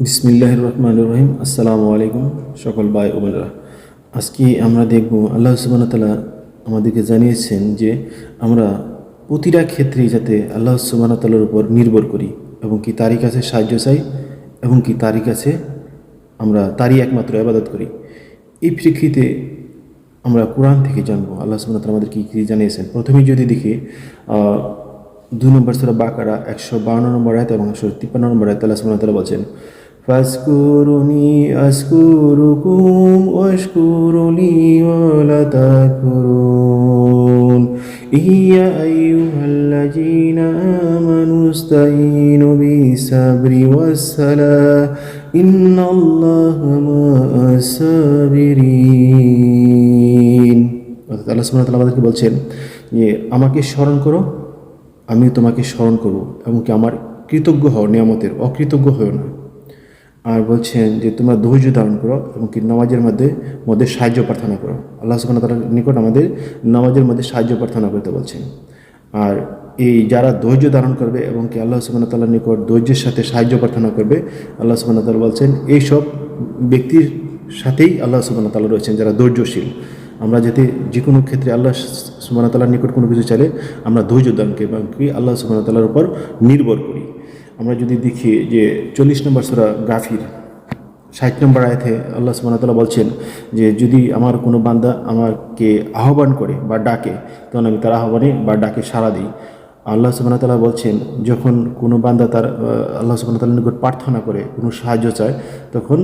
বিসমিল্লাহ রহমান রহিম। আসসালামু আলাইকুম সকল ভাই ও বোনেরা। আজকে আমরা দেখব, আল্লাহ সুবান তালা আমাদেরকে জানিয়েছেন যে আমরা প্রতিটা ক্ষেত্রেই যাতে আল্লাহ সুবান তালার উপর নির্ভর করি এবং কি তারই কাছে সাহায্য চাই এবং কি তারই কাছে আমরা তারই একমাত্র আবাদত করি। এই প্রেক্ষিতে আমরা কোরআন থেকে জানব, আল্লাহ সুবান তালা আমাদের কী কী জানিয়েছেন। প্রথমেই যদি দেখি দুই নম্বর সুরা বাকারা একশো বাউন্ন নম্বর আয়াত এবং একশো তিপ্পান্ন নম্বর আয়াত আল্লাহ সুবহানাহু ওয়া তাআলা বলছেন ফাসকুরুনি আসকুরুকুম ওয়াশকুরুলি ওয়ালা তাকফুরুন ইয়া আইয়ুহাল্লাযীনা আমানু ইসতাঈনু বিসাবরি ওয়াস-সালাহ ইন্নাল্লাহা মা'আস সাবিরিন অর্থাৎ আল্লাহ সুবহানাহু ওয়া তাআলা আমাদেরকে বলছেন যে, আমাকে স্মরণ করো আমি তোমাকে স্মরণ করব এমনকি আমার কৃতজ্ঞ হও, নিয়ামতের অকৃতজ্ঞ হও না। আর বলছেন যে, তোমরা ধৈর্য ধারণ করো এবং কি নামাজের মধ্যে মধ্যে সাহায্য প্রার্থনা করো। আল্লাহ ওয়া তাআলার নিকট আমাদের নামাজের মধ্যে সাহায্য প্রার্থনা করতে বলছেন। আর এই যারা ধৈর্য ধারণ করবে এবং কি আল্লাহ ওয়া তাআলার নিকট ধৈর্যের সাথে সাহায্য প্রার্থনা করবে, আল্লাহ ওয়া তাআলা বলছেন এইসব ব্যক্তির সাথেই আল্লাহ ওয়া তাআলা রয়েছেন যারা ধৈর্যশীল। আমরা যাতে যে কোনো ক্ষেত্রে আল্লাহ ওয়া তাআলার নিকট কোনো কিছু চাইলে আমরা ধৈর্য দানকে এবং কি আল্লাহ ওয়া তাআলার উপর নির্ভর করি। আমরা যদি দেখি যে চল্লিশ নম্বর সুরা গাফির, ষাট নম্বর আয়াতে আল্লাহ তাআলা বলছেন যে যদি আমার কোনো বান্দা আমাকে আহ্বান করে বা ডাকে, তখন আমি তার আহ্বানে বা ডাকে সাড়া দিই। আল্লাহ তাআলা বলছেন, যখন কোনো বান্দা তার আল্লাহ ওয়া নিকট প্রার্থনা করে, কোনো সাহায্য চায়, তখন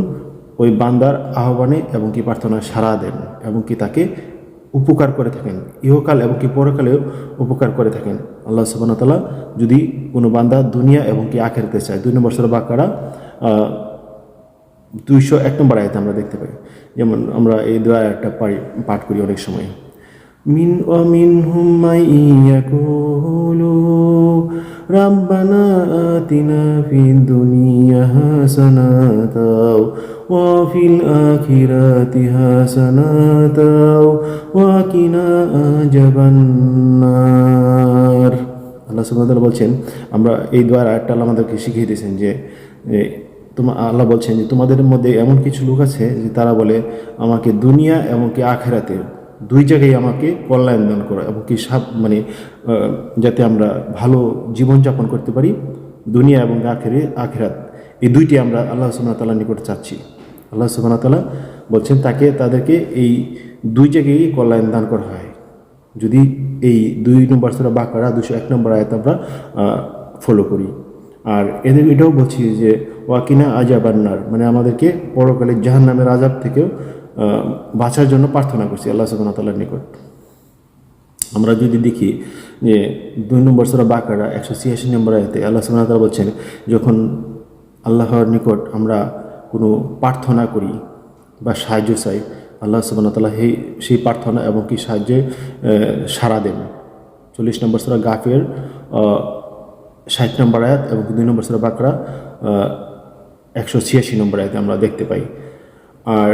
ওই বান্দার আহ্বানে এবং কি প্রার্থনা সাড়া দেন এবং কি তাকে উপকার করে থাকেন। ইহকাল এবং কি পরকালেও উপকার করে থাকেন। আল্লাহ ওয়া যদি কোনো বান্দা দুনিয়া এবং কি আখেরাতে চায়, দুই নম্বর সুরা বাকারা দুইশো এক নম্বর আয়তে আমরা দেখতে পাই। যেমন আমরা এই একটা পাই পাঠ করি অনেক সময়। মিন ও মিন হুম্মাই ইয়াকুলু, রাব্বানা আতিনা ফিদ দুনিয়া হাসানাতাও আখিরাতি হাসানাতাও ওয়া কিনা আযাবান নার আল্লাহ তাআলা বলছেন, আমরা এই দোয়ার আয়াতটা আল্লাহ আমাদেরকে শিখিয়ে দিয়েছেন যে তোমার আল্লাহ বলছেন যে, তোমাদের মধ্যে এমন কিছু লোক আছে যে তারা বলে, আমাকে দুনিয়া এবং কি আখেরাতে দুই জায়গায় আমাকে কল্যাণ দান করো এবং কি সাপ মানে যাতে আমরা ভালো জীবনযাপন করতে পারি, দুনিয়া এবং আখেরে, আখেরাত। এই দুইটি আমরা আল্লাহ ওয়া তাআলার নিকট চাচ্ছি। আল্লাহ ওয়া বলছেন, তাকে তাদেরকে এই দুই জায়গায় কল্যাণ দান করা হয়। যদি এই দুই নম্বর সুরা বাকারা দুশো এক নম্বর আয়াত আমরা ফলো করি। আর এদের এটাও বলছি যে ওয়াকিনা আজাবান্নার মানে আমাদেরকে পরকালে জাহান নামের আজাব থেকেও বাঁচার জন্য প্রার্থনা করছি আল্লাহ ওয়া নিকট। আমরা যদি দেখি যে, দুই নম্বর সুরা বাকারা, একশো ছিয়াশি নম্বর আয়তে আল্লাহ ওয়া বলছেন, যখন আল্লাহর নিকট আমরা কোনো প্রার্থনা করি বা সাহায্য চাই, আল্লাহ ওয়া তাআলা সেই প্রার্থনা এবং কি সাহায্যে সাড়া দেন। চল্লিশ নম্বর সুরা গাফের ষাট নম্বর আয়াত এবং দুই নম্বর সুরা বাকরা একশো ছিয়াশি নম্বর আয়াতে আমরা দেখতে পাই। আর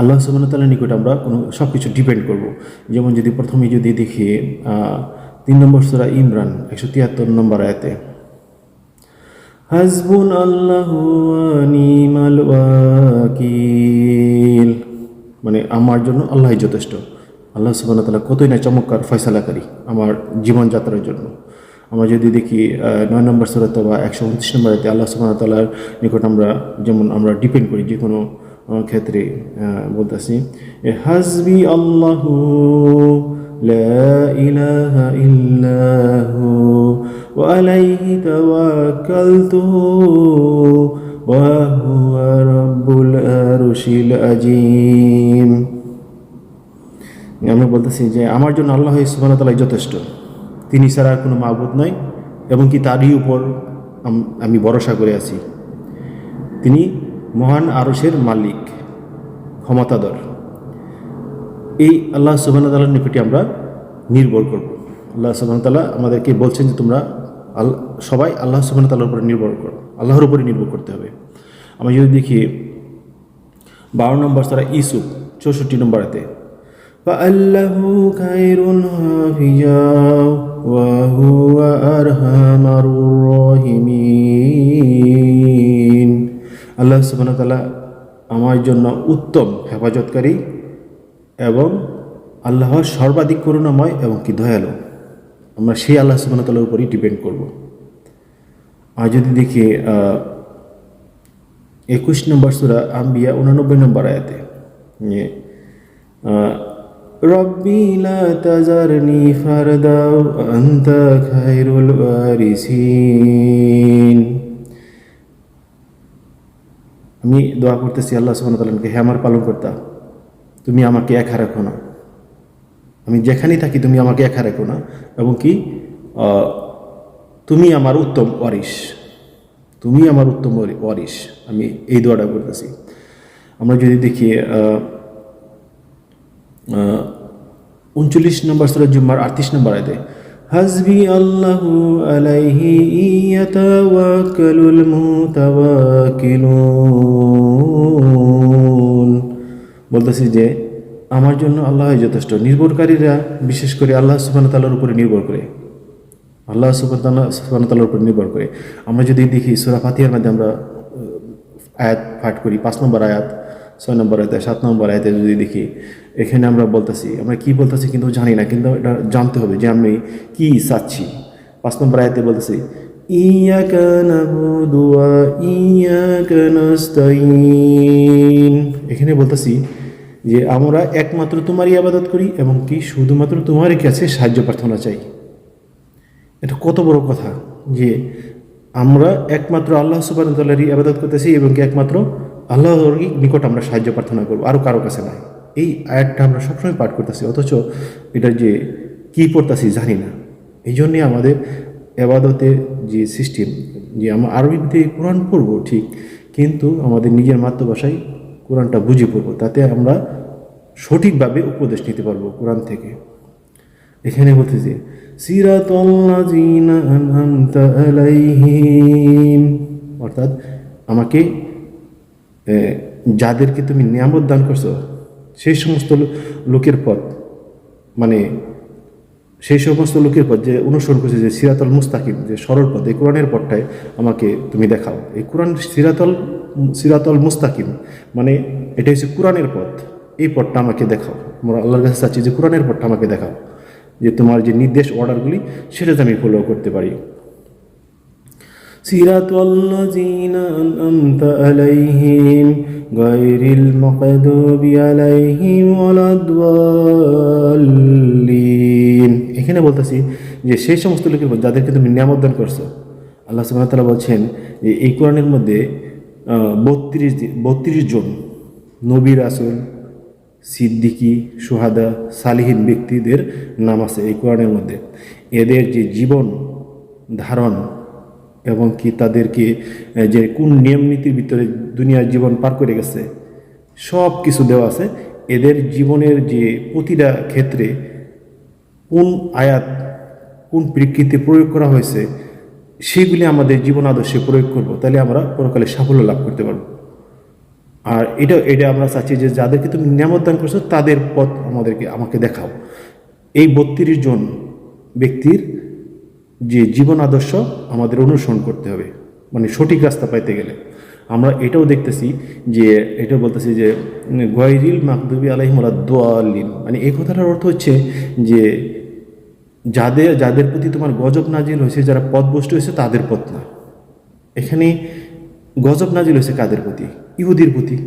আল্লাহ তাআলার নিকট আমরা কোনো সব কিছু ডিপেন্ড করব। যেমন যদি প্রথমে যদি দেখি তিন নম্বর সুরা ইমরান, একশো তিয়াত্তর নম্বর আয়াতে হাসবুন আল্লাহ মানে আমার জন্য আল্লাহই যথেষ্ট। আল্লাহ সুবহানাহু ওয়া তাআলা কতই না চমৎকার ফয়সালাকারী আমার জীবনযাত্রার জন্য। আমরা যদি দেখি নয় নম্বর সুরাত বা একশো উনত্রিশ নম্বরেতে আল্লাহ সুবহানাহু ওয়া তাআলার নিকট আমরা যেমন আমরা ডিপেন্ড করি, যে কোনো ক্ষেত্রে বলতেছি হাসবি আল্লাহু ইলাহা ইল্লাহু। وعليه توكلت وهو رب العرش العظيم আমরা বলতেছি যে আমার জন্য আল্লাহ সুবহানাহু ওয়া তাআলাই যথেষ্ট তিনি ছাড়া আর কোনো মাবুদ নয় এবং কি তারই উপর আম- আমি ভরসা করে আছি তিনি মহান আরশের মালিক ক্ষমতাধর এই আল্লাহ সুবহানাহু ওয়া তাআলার নিকটে আমরা নির্ভর করব আল্লাহ সুবহানাহু ওয়া তাআলা আমাদেরকে বলছেন যে তোমরা আল্লাহ সবাই আল্লাহ সুবহানাহু ওয়া তাআলার উপরে নির্ভর করো আল্লাহর উপরে নির্ভর করতে হবে আমরা যদি দেখি বারো নম্বর সারা ইসুফ চৌষট্টি নম্বরেতে فأله خير حافظا وهو أرحم الراحمين আল্লাহ সুবাহতাল্লাহ আমার জন্য উত্তম হেফাজতকারী এবং আল্লাহর সর্বাধিক করুণাময় এবং কি দয়ালু আমরা সেই আল্লাহ সুবাহতাল্লাহর উপরই ডিপেন্ড করব। আর যদি দেখি একুশ নম্বর সুরা আম্বিয়া উনানব্বই নম্বর আয়াতে রব্বি তাজারনি ফারদাও আনতা খায়রুল ওয়ারিসিন। আমি দোয়া করতেছি আল্লাহ সুবহানাহু ওয়া তাআলাকে, হে আমার পালন কর্তা তুমি আমাকে একা রাখো না। আমি যেখানেই থাকি তুমি আমাকে একা রাখো না। এবং কি তুমি আমার উত্তম ওয়ারিস তুমি আমার উত্তম ওয়ারিস আমি এই দোয়াটা করতেছি। আমরা যদি দেখি উনচল্লিশ নম্বর সুরা জুম্মার আটত্রিশ নম্বর আয়তে, হাসবি আল্লাহু আলাইহি ইয়াতাওয়াক্কালুল মুতাওয়াক্কিলুন। বলতেছি যে আমার জন্য আল্লাহ যথেষ্ট। নির্ভরকারীরা, বিশেষ করে আল্লাহ সুবহানাহু ওয়া তাআলার উপরে নির্ভর করে। আল্লাহ সুবহানাহু তাআলার উপর নির্ভর করে। আমরা যদি দেখি সূরা ফাতিহার মধ্যে আমরা আয়াত পাঠ করি, পাঁচ নম্বর আয়াত, ছয় নম্বর আয়াতে, সাত নম্বর আয়াতে যদি দেখি, এখানে আমরা বলতেছি, আমরা কি বলতেছি কিন্তু জানি না, কিন্তু এটা জানতে হবে যে আমি কি চাচ্ছি। পাঁচ নম্বর আয়াতে বলতেছি ইয়াকা নাবুদু এখানে বলতেছি যে আমরা একমাত্র তোমারই আবাদত করি এবং কি শুধুমাত্র তোমারই কাছে সাহায্য প্রার্থনা চাই। এটা কত বড় কথা যে আমরা একমাত্র আল্লাহ সুবাহতাল্লাহরই আবাদত করতেছি এবং কি একমাত্র আল্লাহরই নিকট আমরা সাহায্য প্রার্থনা করব আরও কারও কাছে নয় এই আয়াতটা আমরা সবসময় পাঠ করতেছি, অথচ এটা যে কী পড়তেছি জানি না। এই জন্যে আমাদের এবাদতের যে সিস্টেম যে আমরা আরবিতে কোরআন পড়ব ঠিক, কিন্তু আমাদের নিজের মাতৃভাষায় কোরআনটা বুঝে পড়ব, তাতে আমরা সঠিকভাবে উপদেশ নিতে পারব কোরআন থেকে। এখানে আনআমতা আলাইহিম, অর্থাৎ আমাকে যাদেরকে তুমি নিয়ামত দান করছ, সেই সমস্ত লোকের পথ মানে সেই সমস্ত লোকের পথ যে অনুসরণ করছে যে সিরাতল মুস্তাকিম যে সরল পথ এই কোরআনের পথটায় আমাকে তুমি দেখাও এই কোরআন সিরাতল সিরাতল মুস্তাকিম মানে এটা হচ্ছে কোরআনের পথ এই পথটা আমাকে দেখাও আমরা আল্লাহর কাছে চাচ্ছি যে কোরআনের পথটা আমাকে দেখাও যে তোমার যে নির্দেশ অর্ডারগুলি সেটা যেন আমি ফলো করতে পারি صراط الذين أنعمت عليهم غير المغضوب عليهم ولا الضالين এখানে বলতেছি যে সেই সমস্ত লোকের যাদেরকে তুমি নিয়ামত দান করছ, আল্লাহ সুবহানাহু ওয়া তাআলা বলছেন যে এই কোরআনের মধ্যে বত্রিশ বত্রিশ জন নবী রাসূল, সিদ্দিকি, সুহাদা, সালিহীন ব্যক্তিদের নাম আছে এই কোরআনের মধ্যে। এদের যে জীবন ধারণ এবং কি তাদেরকে যে কোন নিয়ম নীতির ভিতরে দুনিয়ার জীবন পার করে গেছে সব কিছু দেওয়া আছে। এদের জীবনের যে প্রতিটা ক্ষেত্রে কোন আয়াত, কোন প্রেক্ষিতে প্রয়োগ করা হয়েছে, সেগুলি আমাদের জীবন আদর্শে প্রয়োগ করব, তাহলে আমরা পরকালে সাফল্য লাভ করতে পারব। আর এটা এটা আমরা চাচ্ছি যে যাদেরকে তুমি নিয়ামত দান করছ, তাদের পথ আমাদেরকে, আমাকে দেখাও। এই বত্রিশ জন ব্যক্তির যে জীবন আদর্শ আমাদের অনুসরণ করতে হবে মানে সঠিক রাস্তা পাইতে গেলে। আমরা এটাও দেখতেছি যে, এটাও বলতেছি যে গয়রিল মাকদুবি আলাইহিমুল্লা দোয়ালিন মানে এই কথাটার অর্থ হচ্ছে যে যাদের যাদের প্রতি তোমার গজব নাজিল হয়েছে, যারা পথভ্রষ্ট হয়েছে, তাদের পথ না। এখানে গজব নাজিল হয়েছে কাদের প্রতি? ইহুদির প্রতি।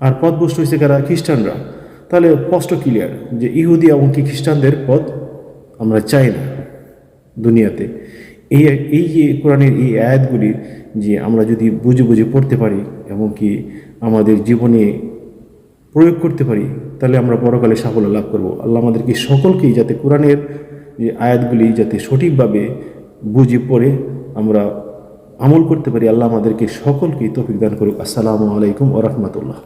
আর পথভ্রষ্ট হয়েছে কারা? খ্রিস্টানরা। তাহলে স্পষ্ট ক্লিয়ার যে ইহুদি এমনকি খ্রিস্টানদের পথ আমরা চাই না দুনিয়াতে। এই এই যে কোরআনের এই আয়াতগুলি যে আমরা যদি বুঝে বুঝে পড়তে পারি এবং কি আমাদের জীবনে প্রয়োগ করতে পারি, তাহলে আমরা পরকালে সাফল্য লাভ করব। আল্লাহ আমাদেরকে সকলকেই যাতে কোরআনের যে আয়াতগুলি যাতে সঠিকভাবে বুঝে পড়ে আমরা আমল করতে পারি, আল্লাহ আমাদেরকে সকলকে তৌফিক দান করুক। আসসালামু আলাইকুম ওরহমতুল্লাহ